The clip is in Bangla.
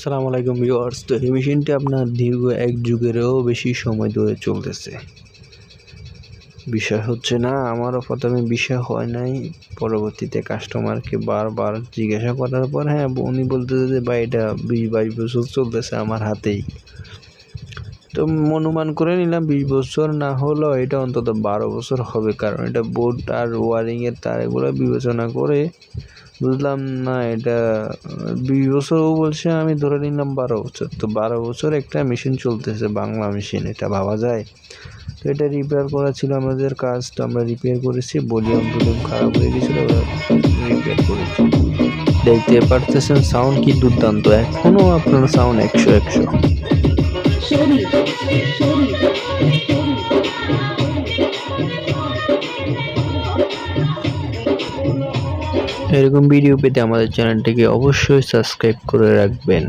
আসসালামু আলাইকুম ভিউয়ার্স। তো এই মেশিনটি আপনার দীর্ঘ এক যুগেরও বেশি সময় ধরে চলতেছে। বিষয় হচ্ছে না আমারও প্রথমে বিষয় হয় নাই। পরবর্তীতে কাস্টমারকে বারবার জিজ্ঞাসা করার পর হ্যাঁ উনি বলতেছে যে, ভাই, এটা বিশ বাইশ বছর চলতেছে আমার হাতেই। তো অনুমান করে নিলাম বিশ বছর না হলেও এটা অন্তত বারো বছর হবে, কারণ এটা বোর্ড আর ওয়ারিংয়ের তার এগুলো বিবেচনা করে বুঝলাম না এটা, বিশ বছরও বলছে, আমি ধরে নিলাম বারো বছর। তো বারো বছর একটা মেশিন চলতেছে, বাংলা মেশিন এটা ভাবা যায়। তো এটা রিপেয়ার করা ছিল আমাদের কাজ, তো আমরা রিপেয়ার করেছি ভলিউম টলিউম খারাপ হয়ে গেছিল রিপেয়ার করেছি। দেখতে পারতেছেন সাউন্ড কি দুর্দান্ত এখনও আপনার সাউন্ড একশো একশো। এরকম ভিডিও পেতে আমাদের চ্যানেলটিকে অবশ্যই সাবস্ক্রাইব করে রাখবেন।